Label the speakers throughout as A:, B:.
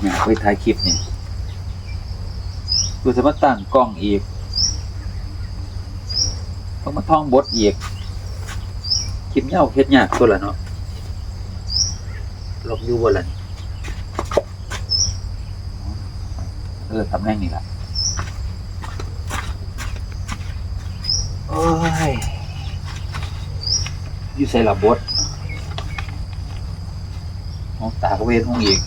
A: เนี่ยไปถ่ายคลิปนี่ดูสมาตั้งกล้องอีกต้องมาท่องบทอีกคลิปเงาเฮ็ดยากตัวละเนาะลบอยู่บ่ละเออตำแหน่งนี่ละโอ้ยอยู่ใส่ละบทมองตากเวนห้องอีก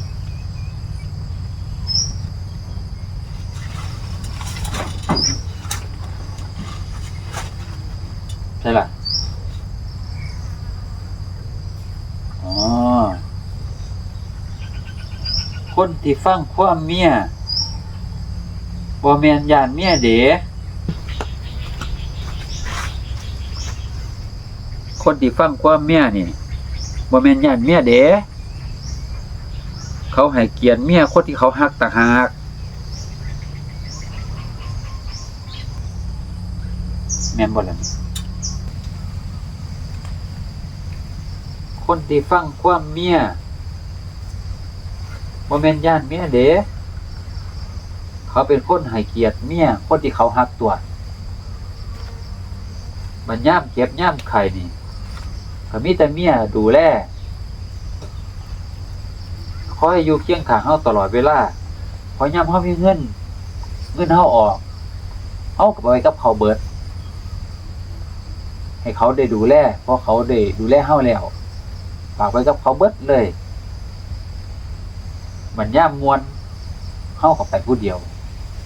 A: ใช่ล่ะ อ๋อ คนที่ฟังความเมียบ่แมนยานเมียเด๋คนที่ฟังความเมียนี่บ่แมนยานเมียเด๋เขาให้เกียรติเมียคนที่เขาฮักต่างหากแม่นบ่ล่ะคนที่ฟังความเมีย บ่แม่นย่านเมียเด้เขาเป็นคนให้เกียรติเมียคนที่เขาฮักตัวมันย่ามเก็บย่ามไข่นี่ก็มีแต่เมียดูแลคอยอยู่เคียงข้างเฮาตลอดเวลาพอยามเฮามีเงิน เงินเฮาออกเฮาก็ไปกับเขาเบิด ให้เขาได้ดูแลเพราะเขาได้ดูแลเฮาแล้วฝากไว้กับเขาเบิดเลย มันย่ามมวนเฮากับไปผู้เดียว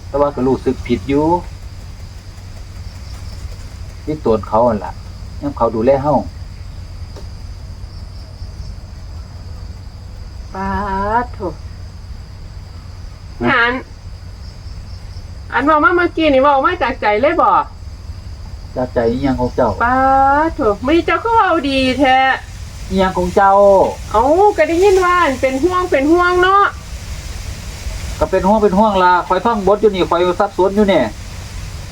A: แต่ว่าก็รู้สึกผิดอยู่ที่ตัวเขาอั่นล่ะย่ามเขาดูแลเฮา
B: ปาดโถงานอันเว่ามาเมื่อกี้นี่เว่ามาจากใจเลยบ่
A: จากใจอิหยังของเจ้า
B: ปาดโถมีเจ้าก็เอาดีแท้
A: อิหยังของเจ้า
B: เอาก็ได้ยินว่าอันเป็นห่วงเป็นห่วงเนาะ
A: ก็เป็นห่วงเป็นห่วงล่ะคอยฟังบทอยู่นี่คอยซับซ้อนอยู่เนี่ย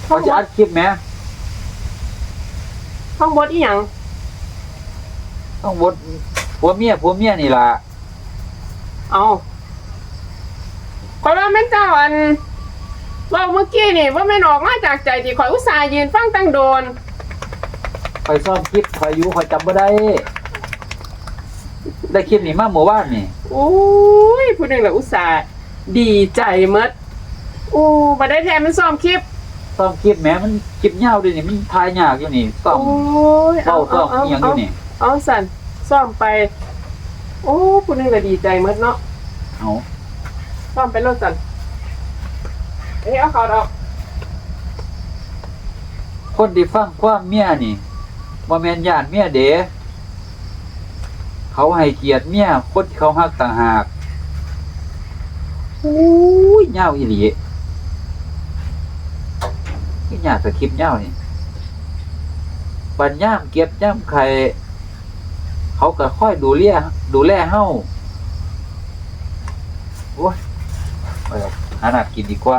A: คอยจะอัดคลิปแหม
B: ท่องบทอีหยัง
A: ต้องบทผัวเมียผัวเมียนี่ล่ะ
B: เอาคอยว่าแม่นเจ้าอันเว่าเมื่อกี้นี่ว่าแม่นออกมาจากใจที่คอยอุตส่าห์ยืนฟังตั้งโดน
A: คอยซ่อมคลิปคอยอยู่คอยจำบ่ได้ ได้คลิปนี้มาเมื่อวานนี่
B: โอ้ยผู้หนึ่งละอุตส่าห์ดีใจหมดโอ้มาได้แทนมันซ้อมคลิป
A: ซ่อมคลิปแหมมันคลิปยาวด้วยนี่มันถ่ายยากอยู่นี่ซ่อม
B: โอ้ย
A: เบ้าซ่อมอีหยังอยู่นี่
B: เอาสันซ่อมไป โอ้ผู้หนึงก็ดีใจหมดเนาะ
A: เอา
B: ซ่อมไปรถสันเอ้ยเอาเขาเอา
A: คนที่ฟังความเมียนี่บ่แม่นญาติเมียเด้ เขาให้เกียรติเมียคนที่เขาฮักต่างหากโอ้ยยาอีหลีนี่ยากสคริปต์ยาวนี่บัดย่ามเก็บย่ามไข่เขาก็ค่อยดูเลียดูแลเฮาโอ้ยไปหาหนักกินดีกว่า